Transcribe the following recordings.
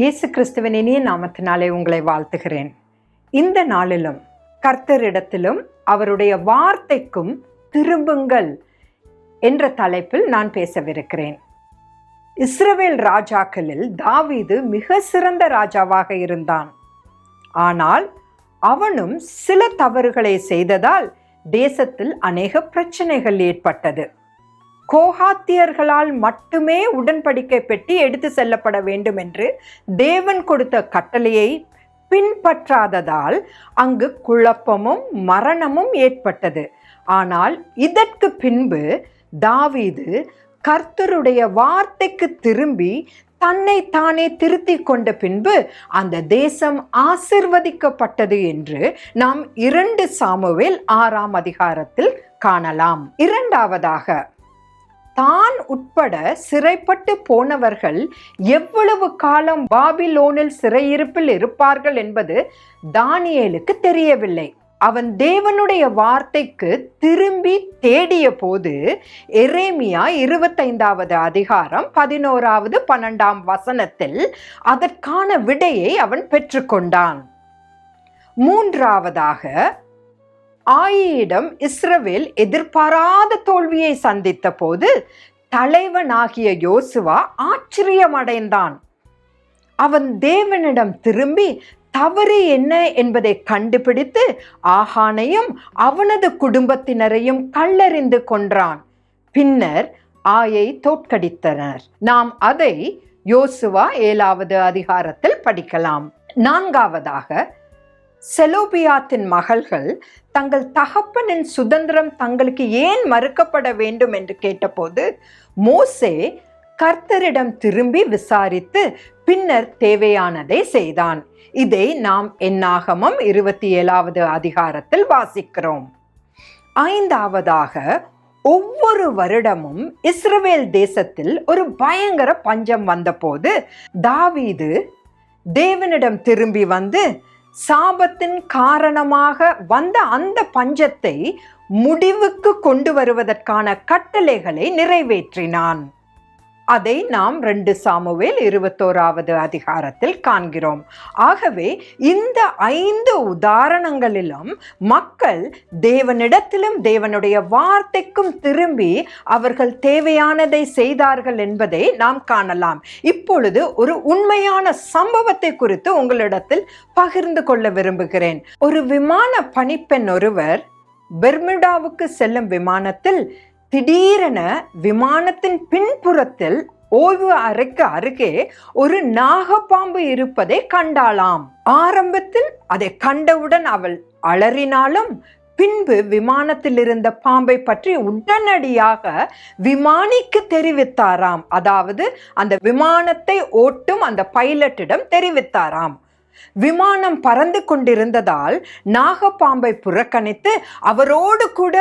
இயேசு கிறிஸ்துவின் இனிய நாமத்தினாலே உங்களை வாழ்த்துகிறேன். இந்த நாளிலும் கர்த்தரிடத்திலும் அவருடைய வார்த்தைக்கும் திரும்புங்கள் என்ற தலைப்பில் நான் பேசவிருக்கிறேன். இஸ்ரவேல் ராஜாக்களில் தாவீது மிக சிறந்த ராஜாவாக இருந்தான். ஆனால் அவனும் சில தவறுகளை செய்ததால் தேசத்தில் அநேக பிரச்சனைகள் ஏற்பட்டது. கோஹாத்தியர்களால் மட்டுமே உடன்படிக்கை பெட்டி எடுத்து செல்லப்பட வேண்டும் என்று தேவன் கொடுத்த கட்டளையை பின்பற்றாததால் அங்கு குழப்பமும் மரணமும் ஏற்பட்டது. ஆனால் இதற்கு பின்பு தாவீது கர்த்தருடைய வார்த்தைக்கு திரும்பி தன்னை தானே திருத்தி கொண்ட பின்பு அந்த தேசம் ஆசிர்வதிக்கப்பட்டது என்று நாம் இரண்டு சாமுவேல் ஆறாம் அதிகாரத்தில் காணலாம். இரண்டாவதாக தான் உட்பட சிறைப்பட்டு போனவர்கள் எவ்வளவு காலம் பாபிலோனில் சிறையிருப்பில் இருப்பார்கள் என்பது தானியேலுக்கு தெரியவில்லை. அவன் தேவனுடைய வார்த்தைக்கு திரும்பி தேடிய போது எரேமியா இருபத்தைந்தாவது அதிகாரம் பதினோராவது பன்னெண்டாம் வசனத்தில் அதற்கான விடையை அவன் பெற்றுக்கொண்டான். மூன்றாவதாக ஆயிடம் இஸ்ரவேல் எதிர்பாராத தோல்வியை சந்தித்த போது தலைவனாகிய யோசுவா ஆச்சரியமடைந்தான். அவன் தேவனிடம் திரும்பி தவறு என்ன? என்பதை கண்டுபிடித்து ஆகானையும் அவனது குடும்பத்தினரையும் கல்லறிந்து கொன்றான். பின்னர் ஆயை தோற்கடித்தனர். நாம் அதை யோசுவா ஏழாவது அதிகாரத்தில் படிக்கலாம். நான்காவதாக செலோபியாத்தின் மகள்கள் தங்கள் தகப்பனின் சுதந்திரம் தங்களுக்கு ஏன் மறுக்கப்பட வேண்டும் என்று கேட்டபோது மோசே கர்த்தரிடம் திரும்பி விசாரித்து பின்னர் தேவையானதை செய்தான். இதை நாம் என்னாகமம் இருபத்தி ஏழாவது அதிகாரத்தில் வாசிக்கிறோம். ஐந்தாவதாக ஒவ்வொரு வருடமும் இஸ்ரவேல் தேசத்தில் ஒரு பயங்கர பஞ்சம் வந்தபோது தாவீது தேவனிடம் திரும்பி வந்து சாபத்தின் காரணமாக வந்த அந்த பஞ்சத்தை முடிவுக்கு கொண்டு வருவதற்கான கட்டளைகளை நிறைவேற்றினான். அதை நாம் ரெண்டு சாமுவேல் இருபத்தோராவது அதிகாரத்தில் காண்கிறோம். ஆகவே இந்த ஐந்து உதாரணங்களிலும் மக்கள் தேவனிடத்திலும் தேவனுடைய வார்த்தைக்கும் திரும்பி அவர்கள் தேவையானதை செய்தார்கள் என்பதை நாம் காணலாம். இப்பொழுது ஒரு உண்மையான சம்பவத்தை குறித்து உங்களிடத்தில் பகிர்ந்து கொள்ள விரும்புகிறேன். ஒரு விமான பணிப்பெண் ஒருவர் பெர்மிடாவுக்கு செல்லும் விமானத்தில் திடீரென விமானத்தின் பின்புறத்தில் ஓய்வு அறைக்கு அருகே ஒரு நாகப்பாம்பு இருப்பதை கண்டாளாம். ஆரம்பத்தில் அதை கண்டவுடன் அவள் அலறினாலும் பின்பு விமானத்தில் இருந்த பாம்பை பற்றி உடனடியாக விமானிக்கு தெரிவித்தாராம். அதாவது அந்த விமானத்தை ஓட்டும் அந்த பைலட்டிடம் தெரிவித்தாராம். விமானம் பறந்து கொண்டிருந்ததால் நாகப்பாம்பை புறக்கணித்து அவரோடு கூட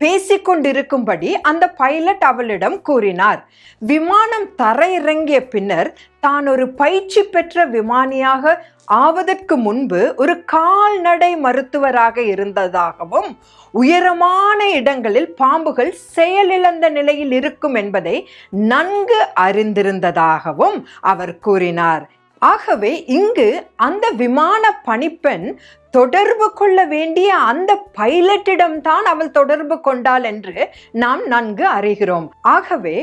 பேசிக்கொண்டிருக்கும்படி அந்த பைலட் அவளிடம் கூறினார் விமானம் தரையிறங்கிய பின்னர் தான் ஒரு பயிற்சி பெற்ற விமானியாக ஆவதற்கு முன்பு ஒரு கால்நடை மருத்துவராக இருந்ததாகவும் உயரமான இடங்களில் பாம்புகள் செயலிழந்த நிலையில் இருக்கும் என்பதை நன்கு அறிந்திருந்ததாகவும் அவர் கூறினார். ஆகவே இங்கு அந்த விமான பணிப்பெண் தொடர்பு கொள்ள வேண்டிய அந்த பைலட்டிடம் தான் அவள் தொடர்பு கொண்டாள் என்று நாம் நன்கு அறிகிறோம். ஆகவே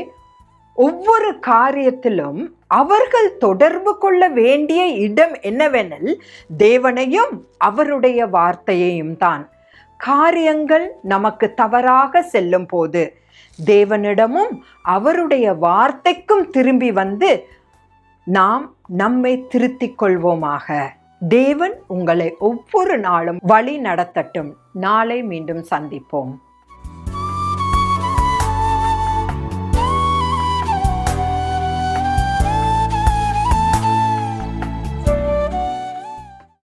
ஒவ்வொரு காரியத்திலும் அவர்கள் தொடர்பு கொள்ள வேண்டிய இடம் என்னவெனில் தேவனையும் அவருடைய வார்த்தையையும் தான். காரியங்கள் நமக்கு தவறாக செல்லும் போது தேவனிடமும் அவருடைய வார்த்தைக்கும் திரும்பி வந்து நாம் நம்மை திருத்திக் கொள்வோமாக தேவன் உங்களை ஒவ்வொரு நாளும் வழி நடத்தட்டும். நாளை மீண்டும் சந்திப்போம்.